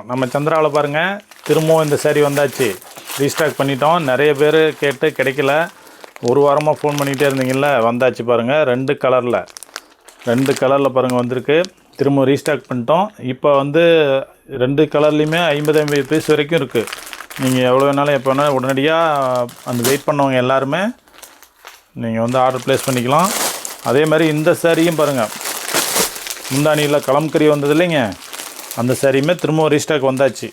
நம்ம சந்திராவில் பாருங்கள் திரும்பவும் இந்த சேரீ வந்தாச்சு. ரீஸ்டாக் பண்ணிட்டோம். நிறைய பேர் கேட்டு கிடைக்கல. ஒரு வாரமாக ஃபோன் பண்ணிகிட்டே இருந்தீங்கல்ல வந்தாச்சு பாருங்கள் ரெண்டு கலரில் ரெண்டு கலரில் பாருங்கள் வந்திருக்கு. திரும்ப ரீஸ்டாக் பண்ணிட்டோம். இப்போ வந்து ரெண்டு கலர்லேயுமே ஐம்பது ஐம்பது பீஸ் வரைக்கும் இருக்குது நீங்கள் எவ்வளோ வேணாலும் எப்போ வேணாலும் உடனடியாக அந்த வெயிட் பண்ணவங்க எல்லாருமே நீங்கள் வந்து ஆர்டர் ப்ளேஸ் பண்ணிக்கலாம். அதே மாதிரி இந்த சாரியும் பாருங்கள் முந்தானியில் கலம்கறி வந்தது இல்லைங்க. அந்த சாரியுமே திரும்பவும் ரீஸ்டாக் வந்தாச்சு.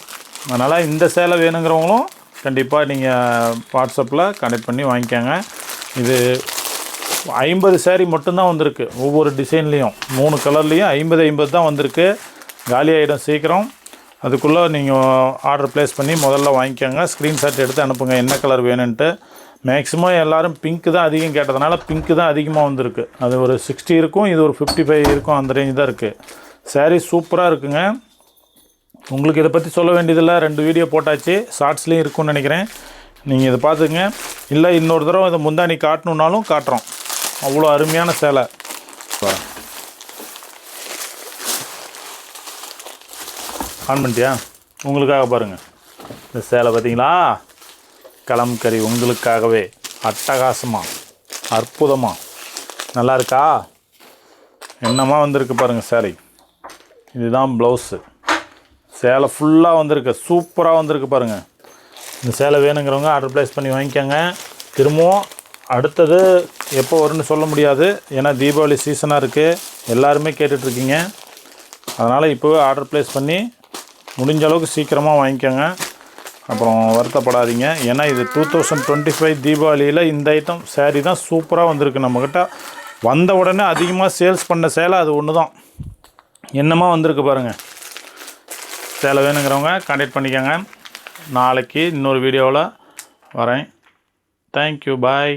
அதனால் இந்த சேலை வேணுங்கிறவங்களும் கண்டிப்பாக நீங்கள் வாட்ஸ்அப்பில் கனெக்ட் பண்ணி வாங்கிக்கோங்க. இது ஐம்பது சேரீ மட்டும்தான் வந்திருக்கு. ஒவ்வொரு டிசைன்லேயும் மூணு கலர்லேயும் ஐம்பது ஐம்பது தான் வந்திருக்கு. காலி ஆகிடும் சீக்கிரம். அதுக்குள்ளே நீங்கள் ஆர்டர் ப்ளேஸ் பண்ணி முதல்ல வாங்கிக்கோங்க. ஸ்க்ரீன்ஷாட் எடுத்து அனுப்புங்க. என்ன கலர் வேணுன்ட்டு மேக்ஸிமம் எல்லோரும் பிங்க் தான் அதிகம் கேட்டதுனால பிங்க்கு தான் அதிகமாக வந்திருக்கு. அது ஒரு சிக்ஸ்டி இருக்கும் இது ஒரு ஃபிஃப்டி ஃபைவ் இருக்கும் அந்த ரேஞ்ச் தான் இருக்குது சேரீ சூப்பராக இருக்குங்க. உங்களுக்கு இதை பற்றி சொல்ல வேண்டியதில்லை. ரெண்டு வீடியோ போட்டாச்சு. ஷார்ட்ஸ்லேயும் இருக்கும்னு நினைக்கிறேன். நீங்கள் இதை பார்த்துங்க இல்லை இன்னொரு தடவை இதை முந்தானி காட்டணுன்னாலும் காட்டுறோம். அவ்வளோ அருமையான சேலை. ஆன் பண்ணிட்டியா? உங்களுக்காக பாருங்கள் இந்த சேலை பார்த்தீங்களா? கலம்கறி உங்களுக்காகவே. அட்டகாசமாக அற்புதமாக நல்லா இருக்கா? என்னமா வந்திருக்கு பாருங்கள் சேலை. இதுதான் ப்ளவுஸு சேலை ஃபுல்லாக வந்திருக்கு. சூப்பராக வந்திருக்கு பாருங்கள் இந்த சேலை வேணுங்கிறவங்க ஆர்டர் ப்ளேஸ் பண்ணி வாங்கிக்கோங்க. திரும்பவும் அடுத்தது எப்போ வரும்னு சொல்ல முடியாது. ஏன்னா தீபாவளி சீசனாக இருக்குது எல்லாருமே கேட்டுட்ருக்கீங்க அதனால் இப்போவே ஆர்டர் ப்ளேஸ் பண்ணி முடிஞ்ச அளவுக்கு சீக்கிரமாக வாங்கிக்கோங்க. அப்புறம் வருத்தப்படாதீங்க. ஏன்னா இது டூ தௌசண்ட் டுவெண்ட்டி ஃபைவ் தீபாவளியில் இந்த ஐட்டம் சேரீ தான் சூப்பராக வந்திருக்கு நம்மக்கிட்ட வந்த உடனே அதிகமாக சேல்ஸ் பண்ண சேலை அது ஒன்று தான் என்னமாக வந்திருக்கு பாருங்கள் சேலை வேணுங்கிறவங்க கான்டாக்ட் பண்ணிக்கோங்க. நாளைக்கு இன்னொரு வீடியோவில் வரேன். Thank you bye